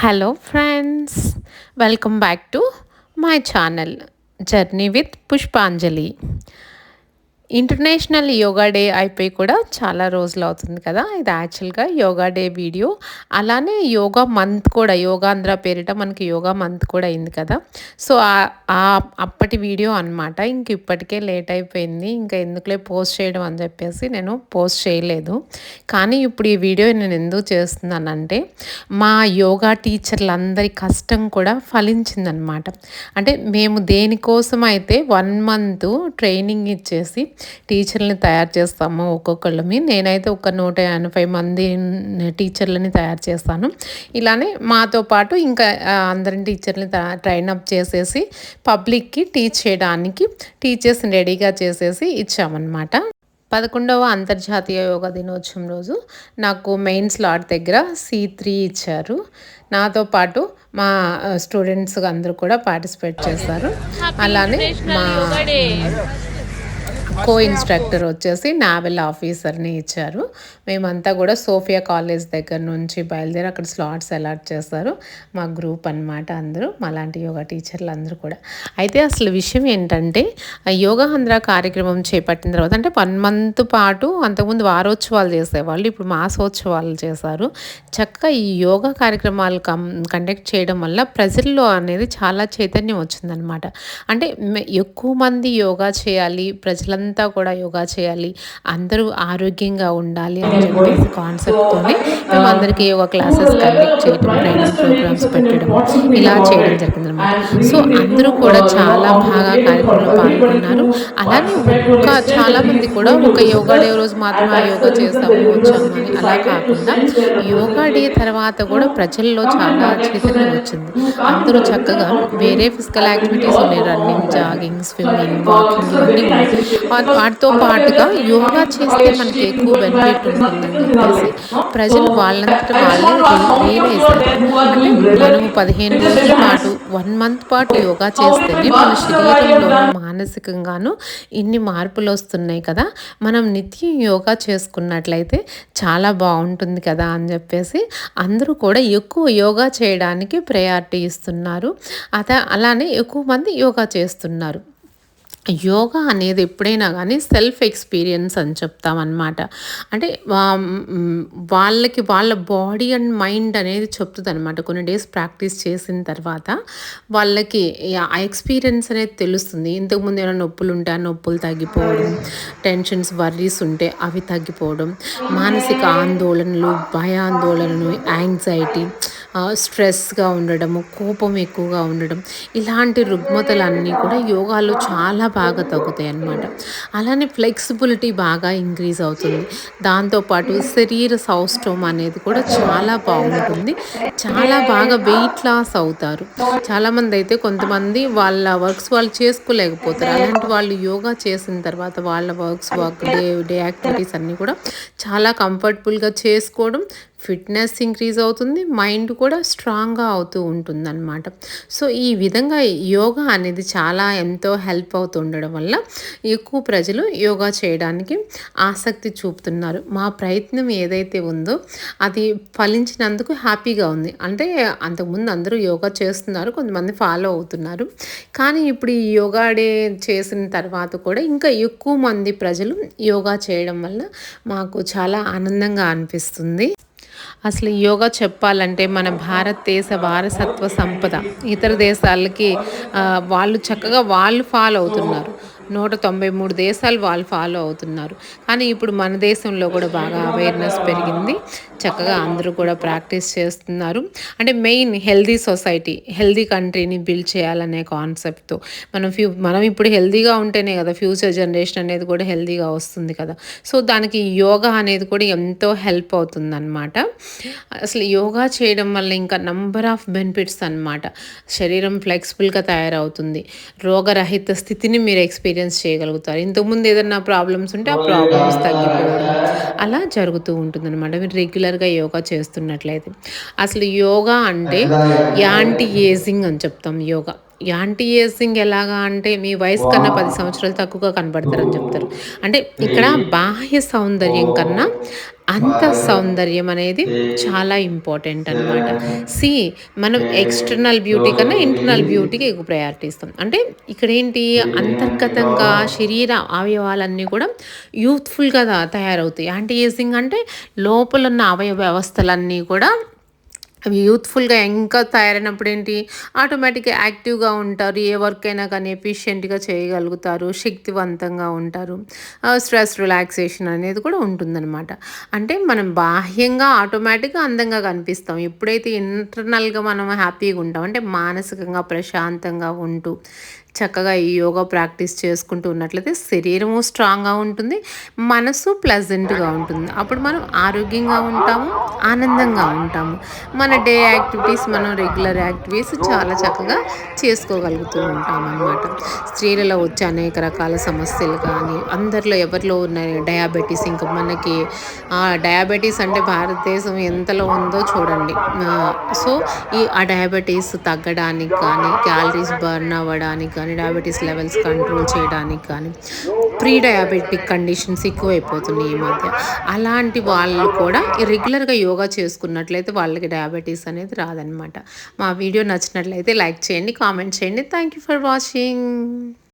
Hello friends welcome back to my channel journey with Pushpanjali international yoga day అయిపోయి కూడా చాలా రోజులు అవుతుంది కదా. ఇది యాక్చువల్గా యోగా డే వీడియో. అలానే యోగా మంత్ కూడా యోగాంధ్ర పేరిట మనకి యోగా మంత్ కూడా అయింది కదా. సో అప్పటి వీడియో అనమాట ఇంక ఇప్పటికే లేట్ అయిపోయింది. ఇంకా ఎందుకులే పోస్ట్ చేయడం అని చెప్పేసి నేను పోస్ట్ చేయలేదు. కానీ ఇప్పుడు ఈ వీడియో నేను ఎందుకు చేస్తున్నానంటే మా యోగా టీచర్లందరి కష్టం కూడా ఫలించిందనమాట అంటే మేము దేనికోసం అయితే వన్ మంత్ ట్రైనింగ్ ఇచ్చేసి టీచర్లని తయారు చేస్తాము ఒక్కొక్కళ్ళమి నేనైతే ఒక నూట ఎనభై మంది టీచర్లని తయారు చేస్తాను. ఇలానే మాతో పాటు ఇంకా అందరిని టీచర్ని ట్రైన్ అప్ చేసేసి పబ్లిక్కి టీచ్ చేయడానికి టీచర్స్ని రెడీగా చేసేసి ఇచ్చామన్నమాట. పదకొండవ అంతర్జాతీయ యోగా దినోత్సవం రోజు నాకు మెయిన్ స్లాట్ దగ్గర సి త్రీ ఇచ్చారు. నాతో పాటు మా స్టూడెంట్స్ అందరూ కూడా పార్టిసిపేట్ చేస్తారు. అలానే మా కో ఇన్స్ట్రక్టర్ వచ్చేసి నావెల్ ఆఫీసర్ని ఇచ్చారు. మేమంతా కూడా సోఫియా కాలేజ్ దగ్గర నుంచి బయలుదేరి అక్కడ స్లాట్స్ అలాట్ చేస్తారు మా గ్రూప్ అనమాట అందరూ మాలాంటి యోగా టీచర్లు అందరూ కూడా. అయితే అసలు విషయం ఏంటంటే యోగా ఆంధ్ర కార్యక్రమం చేపట్టిన తర్వాత అంటే వన్ మంత్ పాటు అంతకుముందు వారోత్సవాలు చేసేవాళ్ళు ఇప్పుడు మాసోత్సవాలు చేశారు. చక్కగా ఈ యోగా కార్యక్రమాలు కం కండక్ట్ చేయడం వల్ల ప్రజల్లో అనేది చాలా చైతన్యం వచ్చిందనమాట అంటే ఎక్కువ మంది యోగా చేయాలి ప్రజలందరూ అంతా కూడా యోగా చేయాలి. అందరూ ఆరోగ్యంగా ఉండాలి అని చెప్పేసి కాన్సెప్ట్తోనే మేము అందరికీ యోగా క్లాసెస్ కండక్ట్ చేయడం ట్రైనింగ్ ప్రోగ్రామ్స్ పెట్టడం ఇలా చేయడం జరిగిందనమాట సో అందరూ కూడా చాలా బాగా కార్యక్రమంలో పాల్గొన్నారు. అలానే ఒక చాలా మంది కూడా ఒక యోగా డే రోజు మాత్రమే ఆ యోగా చేస్తాము వచ్చాము అని అలా కాకుండా యోగా డే తర్వాత కూడా ప్రజల్లో చాలా చైతన్యం వచ్చింది. అందరూ చక్కగా వేరే ఫిజికల్ యాక్టివిటీస్ ఉన్నాయి రన్నింగ్ జాగింగ్ స్విమ్మింగ్ వాకింగ్ ఇవన్నీ వాటితో పాటుగా యోగా చేస్తే మనకి ఎక్కువ బెనిఫిట్ ఉంటుందని చెప్పేసి ప్రజలు వాళ్ళంతట వాళ్ళే రియలైజ్ అంటే మనం పదిహేను రోజుల పాటు వన్ మంత్ పాటు యోగా చేస్తేనే మన శరీరంలో మానసికంగాను ఇన్ని మార్పులు వస్తున్నాయి కదా. మనం నిత్యం యోగా చేసుకున్నట్లయితే చాలా బాగుంటుంది కదా అని చెప్పేసి అందరూ కూడా ఎక్కువ యోగా చేయడానికి ప్రయారిటీ ఇస్తున్నారు. అత అలానే ఎక్కువ మంది యోగా చేస్తున్నారు. యోగా అనేది ఎప్పుడైనా కానీ సెల్ఫ్ ఎక్స్పీరియన్స్ అని చెప్తామన్నమాట. అంటే వాళ్ళకి వాళ్ళ బాడీ అండ్ మైండ్ అనేది చెప్తుంది అనమాట కొన్ని డేస్ ప్రాక్టీస్ చేసిన తర్వాత వాళ్ళకి ఆ ఎక్స్పీరియన్స్ అనేది తెలుస్తుంది. ఇంతకుముందు ఏమైనా నొప్పులు ఉంటే ఆ నొప్పులు తగ్గిపోవడం టెన్షన్స్ వర్రీస్ ఉంటే అవి తగ్గిపోవడం మానసిక ఆందోళనలు భయాందోళనలు యాంగ్జైటీ స్ట్రెస్గా ఉండడము కోపం ఎక్కువగా ఉండడం ఇలాంటి రుగ్మతలన్నీ కూడా యోగాలో చాలా బాగా తగ్గుతాయి అన్నమాట. అలానే ఫ్లెక్సిబిలిటీ బాగా ఇంక్రీజ్ అవుతుంది. దాంతోపాటు శరీర సౌష్ఠవం అనేది కూడా చాలా బాగుంటుంది. చాలా బాగా వెయిట్ లాస్ అవుతారు. చాలామంది అయితే కొంతమంది వాళ్ళ వర్క్స్ వాళ్ళు చేసుకోలేకపోతారు. అలాంటి వాళ్ళు యోగా చేసిన తర్వాత వాళ్ళ works work day day activities అన్నీ కూడా చాలా కంఫర్టబుల్గా చేసుకోవడం ఫిట్నెస్ ఇంక్రీజ్ అవుతుంది మైండ్ కూడా స్ట్రాంగ్గా అవుతూ ఉంటుందన్నమాట. సో ఈ విధంగా యోగా అనేది చాలా ఎంతో హెల్ప్ అవుతుండడం వల్ల ఎక్కువ ప్రజలు యోగా చేయడానికి ఆసక్తి చూపుతున్నారు. మా ప్రయత్నం ఏదైతే ఉందో అది ఫలించినందుకు హ్యాపీగా ఉంది. అంటే అంతకుముందు అందరూ యోగా చేస్తున్నారు కొంతమంది ఫాలో అవుతున్నారు. కానీ ఇప్పుడు ఈ యోగా డే చేసిన తర్వాత కూడా ఇంకా ఎక్కువ మంది ప్రజలు యోగా చేయడం వల్ల మాకు చాలా ఆనందంగా అనిపిస్తుంది. అసలు యోగా చెప్పాలంటే మన భారతదేశ వారసత్వ సంపద. ఇతర దేశాలకి వాళ్ళు చక్కగా వాళ్ళు ఫాలో అవుతున్నారు. నూట తొంభై మూడు దేశాలు వాళ్ళు ఫాలో అవుతున్నారు. కానీ ఇప్పుడు మన దేశంలో కూడా బాగా అవేర్నెస్ పెరిగింది. చక్కగా అందరూ కూడా ప్రాక్టీస్ చేస్తున్నారు. అంటే మెయిన్ హెల్దీ సొసైటీ హెల్దీ కంట్రీని బిల్డ్ చేయాలనే కాన్సెప్ట్తో మనం ఫ్యూ మనం ఇప్పుడు హెల్దీగా ఉంటేనే కదా ఫ్యూచర్ జనరేషన్ అనేది కూడా హెల్దీగా వస్తుంది కదా. సో దానికి యోగా అనేది కూడా ఎంతో హెల్ప్ అవుతుంది అనమాట అసలు యోగా చేయడం వల్ల ఇంకా నంబర్ ఆఫ్ బెనిఫిట్స్ అనమాట శరీరం ఫ్లెక్సిబుల్గా తయారవుతుంది. రోగరహిత స్థితిని మీరు ఎక్స్పీరియన్స్ చేయగలుగుతారు. ఇంతకుముందు ఏదన్నా ప్రాబ్లమ్స్ ఉంటే ఆ ప్రాబ్లమ్స్ తగ్గిపోవడం అలా జరుగుతూ ఉంటుంది అనమాట మీరు రెగ్యులర్ రెగ్యులర్గా యోగా చేస్తున్నట్లయితే. అసలు యోగా అంటే యాంటీ ఏజింగ్ అని చెప్తాం యోగా. యాంటీ ఏజింగ్ ఎలాగా అంటే మీ వయసు కన్నా 10 సంవత్సరాలు తక్కువగా కనపడతారని చెప్తారు. అంటే ఇక్కడ బాహ్య సౌందర్యం కన్నా అంత సౌందర్యం అనేది చాలా ఇంపార్టెంట్ అనమాట. సీ మనం ఎక్స్‌టర్నల్ బ్యూటీ కన్నా ఇంటర్నల్ బ్యూటీకి ఎక్కువ ప్రయారిటీ ఇస్తాం. అంటే ఇక్కడేంటి అంతర్గతంగా శరీర అవయవాలన్నీ కూడా యూత్‌ఫుల్‌గా తయారవుతాయి. యాంటీ ఏజింగ్ అంటే లోపలున్న అవయవ వ్యవస్థలన్నీ కూడా అవి యూత్‌ఫుల్‌గా ఇంకా తయారైనప్పుడు ఏంటి ఆటోమేటిక్‌గా యాక్టివ్‌గా ఉంటారు. ఏ వర్క్ అయినా కానీ ఎఫిషియెంట్‌గా చేయగలుగుతారు. శక్తివంతంగా ఉంటారు. స్ట్రెస్ రిలాక్సేషన్ అనేది కూడా ఉంటుందనమాట. అంటే మనం బాహ్యంగా ఆటోమేటిక్‌గా అందంగా కనిపిస్తాం. ఎప్పుడైతే ఇంటర్నల్‌గా మనం హ్యాపీగా ఉంటాం అంటే మానసికంగా ప్రశాంతంగా ఉంటూ చక్కగా ఈ యోగా ప్రాక్టీస్ చేసుకుంటూ ఉన్నట్లయితే శరీరము స్ట్రాంగ్‌గా ఉంటుంది. మనసు ప్లెజెంట్‌గా ఉంటుంది. అప్పుడు మనం ఆరోగ్యంగా ఉంటాము. ఆనందంగా ఉంటాము. మన డే యాక్టివిటీస్ మనం రెగ్యులర్ యాక్టివిటీస్ చాలా చక్కగా చేసుకోగలుగుతూ ఉంటామనమాట. స్త్రీలలో వచ్చే అనేక రకాల సమస్యలు కానీ అందరిలో ఎవరిలో ఉన్నాయి డయాబెటీస్ ఇంకా మనకి డయాబెటీస్ అంటే భారతదేశం ఎంతలో ఉందో చూడండి. సో ఈ ఆ డయాబెటీస్ తగ్గడానికి కానీ, క్యాలరీస్ బర్న్ అవ్వడానికి కానీ, డయాబెటీస్ లెవెల్స్ కంట్రోల్ చేయడానికి కానీ, ప్రీ డయాబెటిక్ కండిషన్స్ ఎక్కువైపోతున్నాయి ఈ మధ్య. అలాంటి వాళ్ళు కూడా రెగ్యులర్‌గా యోగా చేసుకున్నట్లయితే వాళ్ళకి డయాబెటీస్ అనేది రాదనమాట. మా వీడియో నచ్చినట్లయితే లైక్ చేయండి, కామెంట్ చేయండి. Thank you for watching.